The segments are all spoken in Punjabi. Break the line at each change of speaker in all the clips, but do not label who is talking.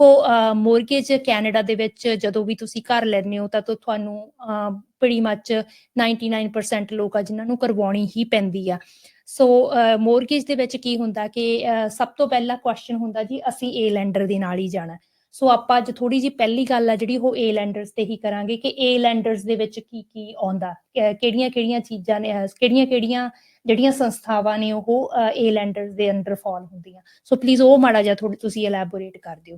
ਦੇਖੋ ਮੋਰਗੇਜ ਕੈਨੇਡਾ ਦੇ ਵਿੱਚ ਜਦੋਂ ਵੀ ਤੁਸੀਂ ਘਰ ਲੈਂਦੇ ਹੋ ਤਾਂ ਤੁਹਾਨੂੰ ਬੜੀ ਮੱਚ 99% ਲੋਕ ਆ ਜਿਨ੍ਹਾਂ ਨੂੰ ਕਰਵਾਉਣੀ ਹੀ ਪੈਂਦੀ ਆ। ਸੋ ਮੋਰਗੇਜ ਦੇ ਵਿੱਚ ਕੀ ਹੁੰਦਾ ਕਿ ਸਭ ਤੋਂ ਪਹਿਲਾ ਕੁਐਸਚਨ ਹੁੰਦਾ ਜੀ ਅਸੀਂ ਏ ਲੈਂਡਰ ਦੇ ਨਾਲ ਹੀ ਜਾਣਾ। ਸੋ ਆਪਾਂ ਅੱਜ ਥੋੜੀ ਜੀ ਪਹਿਲੀ ਗੱਲ ਆ ਜਿਹੜੀ ਉਹ ਏ ਲੈਂਡਰਸ ਤੇ ਹੀ ਕਰਾਂਗੇ ਕਿ ਏ ਲੈਂਡਰਸ ਦੇ ਵਿੱਚ ਕੀ ਕੀ ਆਉਂਦਾ। ਕਿਹੜੀਆਂ ਕਿਹੜੀਆਂ ਚੀਜ਼ਾਂ ਨੇ ਕਿਹੜੀਆਂ ਕਿਹੜੀਆਂ ਜਿਹੜੀਆਂ ਸੰਸਥਾਵਾਂ ਨੇ ਉਹ ਏ ਲੈਂਡਰਸ ਦੇ ਅੰਡਰ ਫਾਲ ਹੁੰਦੀਆਂ। ਸੋ ਪਲੀਜ਼ ਉਹ ਮਾੜਾ ਜਿਹਾ ਥੋੜੀ ਤੁਸੀਂ ਐਲੈਬੋਰੇਟ ਕਰ ਦਿਓ।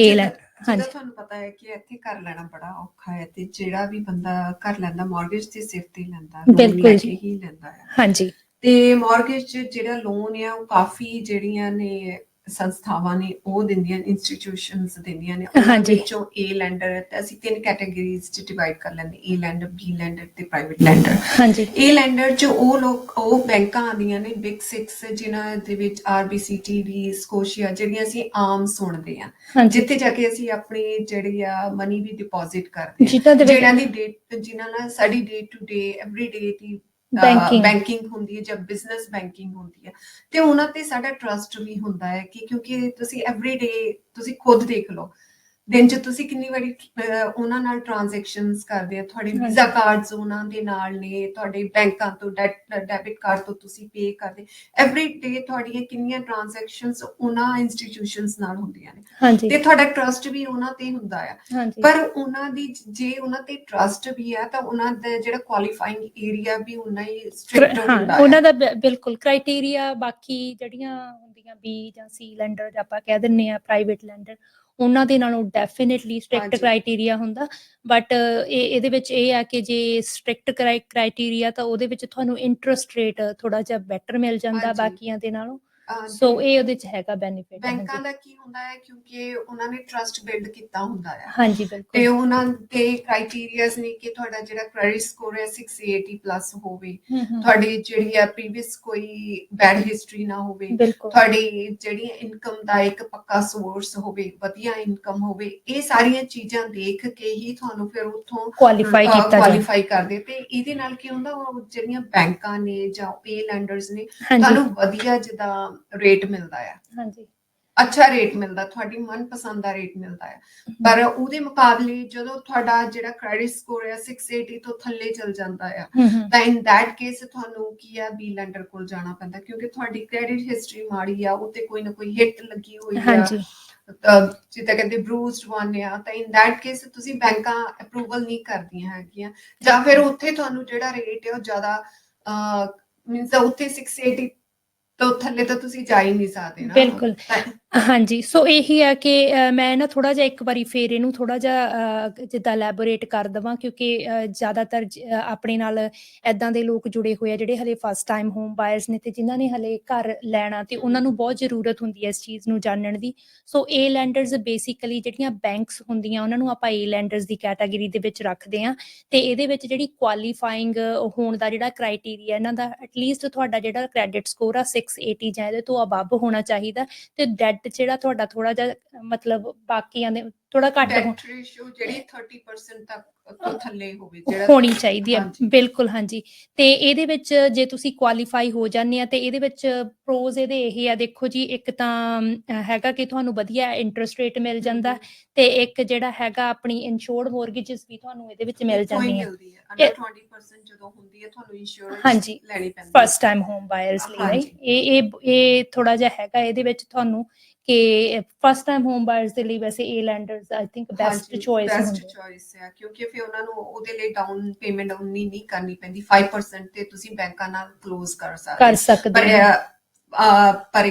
ਏ
ਜਿੱਦਾਂ-
ਲੈਂਡ ਹਾਂਜੀ।
ਤੁਹਾਨੂੰ ਪਤਾ ਹੈ ਕਿ ਇੱਥੇ ਘਰ ਲੈਣਾ ਬੜਾ ਔਖਾ ਹੈ ਤੇ ਜਿਹੜਾ ਵੀ ਬੰਦਾ ਘਰ ਲੈਂਦਾ ਮਾਰਗੇਜ ਤੇ ਹੀ ਲੈਂਦਾ
ਬਿਲਕੁਲ
ਹੀ ਲੈਂਦਾ ਹੈ।
ਹਾਂਜੀ।
ਤੇ ਮਾਰਗੇਜ ਜਿਹੜਾ ਲੋਨ ਆ ਉਹ ਕਾਫੀ ਜਿਹੜੀਆਂ ਨੇ ਸੰਸਥਾਵਾਂ ਨੇ ਉਹ ਦਿੰਦੀਆਂ ਇੰਸਟੀਟਿਊਸ਼ਨਸ ਦਿੰਦੀਆਂ ਨੇ। ਉਹਨਾਂ
ਹਾਂਜੀ।
ਵਿੱਚੋਂ ਏ ਲੈਂਡਰ ਤੇ ਅਸੀਂ ਤਿੰਨ ਕੈਟਾਗਰੀਜ਼ ਚ ਡਿਵਾਈਡ ਕਰ ਲੈਂਦੇ ਏ ਲੈਂਡਰ ਬੀ ਲੈਂਡਰ ਤੇ ਪ੍ਰਾਈਵੇਟ ਲੈਂਡਰ
ਹਾਂਜੀ।
ਇਹ ਲੈਂਡਰ ਚ ਉਹ ਲੋਕ ਉਹ ਬੈਂਕਾਂ ਆਉਂਦੀਆਂ ਨੇ ਬਿਗ 6 ਜਿਨ੍ਹਾਂ ਦੇ ਵਿੱਚ ਆਰਬੀਸੀਟੀਡੀ ਸਕੋਸ਼ੀਆ ਜਿਹੜੀਆਂ ਅਸੀਂ ਆਮ ਸੁਣਦੇ ਆ
ਹਾਂਜੀ।
ਜਿੱਥੇ ਜਾ ਕੇ ਅਸੀਂ ਆਪਣੀ ਜਿਹੜੀ ਆ ਮਨੀ ਵੀ ਡਿਪੋਜ਼ਿਟ ਕਰਦੇ ਹਾਂ।
ਵਿੱਚ
ਦੀ ਡੇਟ ਜਿਨ੍ਹਾਂ ਨਾਲ ਸਾਡੀ day to day every day the
Banking.
Banking ਹੁੰਦੀ ਹੈ ਜਾਂ ਬਿਜ਼ਨਸ ਬੈਂਕਿੰਗ ਹੁੰਦੀ ਹੈ ਤੇ ਉਹਨਾਂ ਤੇ ਸਾਡਾ ਟਰਸਟ ਵੀ ਹੁੰਦਾ ਹੈ ਕਿ ਕਿਉਂਕਿ ਤੁਸੀਂ ਐਵਰੀ ਡੇ ਤੁਸੀਂ ਖੁਦ ਦੇਖ ਲਓ ਦਿਨ ਚ ਤੁਸੀਂ ਕਿੰਨੀ ਵਾਰੀ ਉਹਨਾਂ ਨਾਲ ਟ੍ਰਾਂਜੈਕਸ਼ਨਸ ਕਰਦੇ ਆ? ਤੁਹਾਡੇ। ਵੀਜ਼ਾ ਕਾਰਡਸ ਉਹਨਾਂ ਦੇ ਨਾਲ ਨੇ ਤੁਹਾਡੇ ਬੈਂਕਾਂ ਤੋਂ ਡੈਬਿਟ ਕਾਰਡ ਤੋਂ ਤੁਸੀਂ ਪੇ ਕਰਦੇ? ਐਵਰੀ ਡੇ ਤੁਹਾਡੀਆਂ ਕਿੰਨੀਆਂ ਟ੍ਰਾਂਜੈਕਸ਼ਨਸ ਉਹਨਾਂ ਇੰਸਟੀਟਿਊਸ਼ਨਸ ਨਾਲ ਹੁੰਦੀਆਂ ਨੇ? ਤੇ ਤੁਹਾਡਾ ਟਰਸਟ ਵੀ ਉਹਨਾਂ ਤੇ ਹੁੰਦਾ ਆ। ਪਰ ਉਹਨਾਂ ਦੀ ਜੇ ਉਹਨਾਂ ਤੇ ਟਰਸਟ ਵੀ ਆ ਤਾਂ ਉਹਨਾਂ ਦਾ ਜਿਹੜਾ ਕੁਆਲੀਫਾਈਂਗ ਏਰੀਆ ਵੀ ਉਨਾ ਹੀ ਸਟ੍ਰਿਕਟ
ਹਾਂ
ਹੁੰਦਾ
ਉਹਨਾਂ
ਹੈ
ਦਾ ਬਿ- ਬਿਲਕੁਲ। ਕ੍ਰਾਈਟੇਰੀਆ ਬਾਕੀ ਜਿਹੜੀਆਂ ਹੁੰਦੀਆਂ ਬੀ ਜਾਂ ਸੀ ਲੈਂਡਰ ਜਾਂ ਆਪਾਂ ਕਹਿ ਦਿੰਨੇ ਆ ਪ੍ਰਾਈਵੇਟ ਲੈਂਡਰ ਉਹਨਾਂ ਦੇ ਨਾਲੋਂ ਡੈਫੀਨਿਟਲੀ ਸਟ੍ਰਿਕਟ। ਕ੍ਰਾਈਟੇਰੀਆ ਹੁੰਦਾ ਬਟ ਇਹ ਇਹਦੇ ਵਿੱਚ ਇਹ ਆ ਕਿ ਜੇ ਸਟ੍ਰਿਕਟ ਕ੍ਰਾਈਟੇਰੀਆ ਤਾਂ ਉਹਦੇ ਵਿੱਚ ਤੁਹਾਨੂੰ ਇੰਟਰਸਟ ਰੇਟ ਥੋੜਾ ਜਿਹਾ ਬੈਟਰ ਮਿਲ ਜਾਂਦਾ। ਬਾਕੀਆਂ ਦੇ ਨਾਲੋਂ ਸੋ
ਤੇ
ਇਹ ਉਹਦੇ ਚ ਹੈਗਾ ਬੈਨੀਫਿਟ
ਬੈਂਕਾਂ ਦਾ ਕੀ ਹੁੰਦਾ ਹੈ ਕਿਉਂਕਿ ਉਹਨਾਂ ਨੇ ਟਰਸਟ ਬਿਲਡ ਕੀਤਾ ਹੁੰਦਾ ਹੈ।
ਹਾਂਜੀ
ਤੇ
ਬਿਲਕੁਲ
ਉਹਨਾਂ ਦੇ ਕ੍ਰਾਈਟੇਰੀਆਜ਼ ਨੇ ਕਿ ਤੁਹਾਡਾ ਜਿਹੜਾ ਕ੍ਰੈਡਿਟ ਸਕੋਰ ਹੈ 680 ਪਲੱਸ ਹੋਵੇ ਤੁਹਾਡੀ ਜਿਹੜੀ ਆ ਪ੍ਰੀਵੀਅਸ ਕੋਈ ਬੈਡ ਹਿਸਟਰੀ ਨਾ ਹੋਵੇ ਤੁਹਾਡੀ ਜਿਹੜੀ ਇਨਕਮ ਦਾ ਇੱਕ ਪੱਕਾ ਸੋਰਸ ਹੋਵੇ ਵਧੀਆ ਇਨਕਮ ਹੋਵੇ ਇਹ ਸਾਰੀਆਂ ਚੀਜ਼ਾਂ ਦੇਖ ਕੇ ਹੀ ਤੁਹਾਨੂੰ ਫਿਰ ਉੱਥੋਂ
ਕੁਆਲੀਫਾਈ ਕੀਤਾ ਜਾਂਦਾ
ਕੁਆਲੀਫਾਈ ਕਰਦੇ। ਤੇ ਇਹਦੇ ਨਾਲ ਕੀ ਹੁੰਦਾ ਉਹ ਜਿਹੜੀਆਂ ਬੈਂਕਾਂ ਨੇ ਜਾਂ ਪੇ ਲੈਂਡਰਸ ਨੇ ਤੁਹਾਨੂੰ ਵਧੀਆ ਜਿੱਦਾਂ ਰੇਟ ਮਿਲਦਾ ਆ।
ਹਾਂਜੀ।
ਅੱਛਾ ਰੇਟ ਮਿਲਦਾ ਤੁਹਾਡੀ ਮਨਪਸੰਦ ਦਾ ਰੇਟ ਮਿਲਦਾ ਹੈ ਪਰ ਉਹਦੇ ਮੁਕਾਬਲੇ ਜਦੋਂ ਤੁਹਾਡਾ ਜਿਹੜਾ ਕ੍ਰੈਡਿਟ ਸਕੋਰ ਹੈ 680 ਤੋਂ ਥੱਲੇ ਚਲ ਜਾਂਦਾ ਆ ਤਾਂ ਇਨ ਦੈਟ ਕੇਸ ਤੁਹਾਨੂੰ ਕੀ ਆ ਬੀ ਲੈਂਡਰ ਕੋਲ ਜਾਣਾ ਪੈਂਦਾ ਕਿਉਂਕਿ ਤੁਹਾਡੀ ਕ੍ਰੈਡਿਟ ਹਿਸਟਰੀ ਮਾੜੀ ਆ ਉੱਤੇ ਕੋਈ ਨਾ ਕੋਈ ਹਿੱਟ ਲੱਗੀ ਹੋਈ ਆ।
ਹਾਂਜੀ।
ਜਿੱਦਾਂ ਕਹਿੰਦੇ ਬਰੂਸਡ ਵਨ ਆ ਤਾਂ ਇਨ ਦੈਟ ਕੇਸ ਤੁਸੀਂ ਬੈਂਕਾਂ ਅਪਰੂਵਲ ਨਹੀਂ ਕਰਦੀਆਂ ਹੈਗੀਆਂ। ਜਾਂ ਫਿਰ ਉੱਥੇ ਤੁਹਾਨੂੰ ਜਿਹੜਾ ਰੇਟ ਹੈ ਉਹ ਜ਼ਿਆਦਾ ਮੀਨਸ ਉੱਥੇ 680 ਤੋਂ ਥੱਲੇ ਤਾਂ ਤੁਸੀਂ ਜਾ ਹੀ ਨਹੀਂ ਸਕਦੇ ਨਾ।
ਬਿਲਕੁਲ। ਹਾਂਜੀ ਸੋ ਇਹੀ ਆ ਕਿ ਮੈਂ ਨਾ ਥੋੜਾ ਜਿਹਾ ਇੱਕ ਵਾਰੀ ਫੇਰ ਇਹਨੂੰ ਥੋੜਾ ਜਿਹਾ ਜਿੱਦਾਂ ਐਲੈਬੋਰੇਟ ਕਰ ਦਵਾਂ ਕਿਉਂਕਿ ਜ਼ਿਆਦਾਤਰ ਆਪਣੇ ਨਾਲ ਐਦਾਂ ਦੇ ਲੋਕ ਜੁੜੇ ਹੋਏ ਆ ਜਿਹੜੇ ਹਲੇ ਫਸਟ ਟਾਈਮ ਹੋਮ ਬਾਇਰਸ ਨੇ ਤੇ ਜਿਨ੍ਹਾਂ ਨੇ ਹਲੇ ਘਰ ਲੈਣਾ ਤੇ ਉਹਨਾਂ ਨੂੰ ਬਹੁਤ ਜ਼ਰੂਰਤ ਹੁੰਦੀ ਹੈ ਇਸ ਚੀਜ਼ ਨੂੰ ਜਾਣਨ ਦੀ। ਸੋ ਏ ਲੈਂਡਰਸ ਬੇਸਿਕਲੀ ਜਿਹੜੀਆਂ ਬੈਂਕਸ ਹੁੰਦੀਆਂ ਉਹਨਾਂ ਨੂੰ ਆਪਾਂ ਏ ਲੈਂਡਰਸ ਦੀ ਕੈਟਾਗਰੀ ਦੇ ਵਿੱਚ ਰੱਖਦੇ ਆ ਤੇ ਇਹਦੇ ਵਿੱਚ ਜਿਹੜੀ ਕੁਆਲੀਫਾਈਂਗ ਹੋਣ ਦਾ ਜਿਹੜਾ ਕ੍ਰਾਈਟੇਰੀਆ ਇਹਨਾਂ ਦਾ ਐਟਲੀਸਟ ਤੁਹਾਡਾ ਜਿਹੜਾ ਕ੍ਰੈਡਿਟ ਸਕੋਰ ਆ 680 ਜਾਂ ਇਹਦੇ ਤੋਂ ਅਬਵ ਹੋਣਾ ਚਾਹੀਦਾ ਤੇ ਡੈਟ ਜਿਹੜਾ ਤੁਹਾਡਾ ਥੋੜਾ ਜਿਹਾ, ਮਤਲਬ ਬਾਕੀਆਂ ਦੇ ਥੋੜਾ ਘੱਟ ਹੋ-
debt ratio ਜਿਹੜੀ 30% ਤੱਕ ਤੋਂ ਥੱਲੇ ਹੋਵੇ ਜਿਹੜਾ
ਹੋਣੀ ਚਾਹੀਦੀ ਹੈ
ਹਾਂਜੀ।
ਬਿਲਕੁਲ ਹਾਂਜੀ ਤੇ ਇਹਦੇ ਵਿੱਚ ਜੇ ਤੁਸੀਂ ਕੁਆਲੀਫਾਈ ਹੋ ਜਾਂਦੇ ਆ ਤੇ ਇਹਦੇ ਵਿੱਚ ਪ੍ਰੋਜ਼ ਇਹਦੇ ਇਹ ਆ ਦੇਖੋ ਜੀ ਇੱਕ ਤਾਂ ਅਮ, ਹੈਗਾ ਕਿ ਤੁਹਾਨੂੰ ਵਧੀਆ ਇੰਟਰਸਟ ਰੇਟ ਮਿਲ ਜਾਂਦਾ ਤੇ ਇੱਕ ਜਿਹੜਾ ਹੈਗਾ ਆਪਣੀ ਇਨਸ਼ੋਰਡ ਮੋਰਗੇजेस ਵੀ ਤੁਹਾਨੂੰ ਇਹਦੇ ਵਿੱਚ ਮਿਲ
ਇੱਥੋਂ ਹੀ
ਜਾਂਦੀਆਂ
ਮਿਲਦੀ ਹੈ ਅੰਡਰ
ਇਹ-
20% ਜਦੋਂ ਹੁੰਦੀ ਹੈ ਤੁਹਾਨੂੰ ਇੰਸ਼ੋਰੈਂਸ
ਹਾਂਜੀ।
ਲੈਣੀ ਪੈਂਦੀ ਹੈ
ਫਸਟ ਟਾਈਮ ਹੋਮ ਬਾਇਰਸ ਲਈ
ਹਾਂਜੀ।
right? ਇਹ ਇਹ ਇਹ ਥੋੜਾ ਜਿਹਾ ਹੈਗਾ ਇਹਦੇ ਵਿੱਚ ਤੁਹਾਨੂੰ ਕਿ ਫਸਟ ਟਾਈਮ ਹੋਮ ਬਾਇਰਸ ਦੇ ਲਈ ਵੈਸੇ ਏ lenders I think best choice
best
ਹੁੰਦੇ
ਚੋਇਸ ਹੈ ਕਿਉਂਕਿ ਫਿਰ ਉਹਨਾਂ ਨੂੰ ਉਹਦੇ ਲਈ ਡਾਊਨ ਪੇਮੈਂਟ ਉਨੀ ਨਹੀਂ ਕਰਨੀ ਪੈਂਦੀ 5% ਤੇ ਤੁਸੀਂ ਬੈਂਕਾਂ ਨਾਲ ਕਲੋਜ਼ ਕਰ ਸਕਦੇ
ਕਰ ਸਕਦੇ
ਪਰ ਪਰ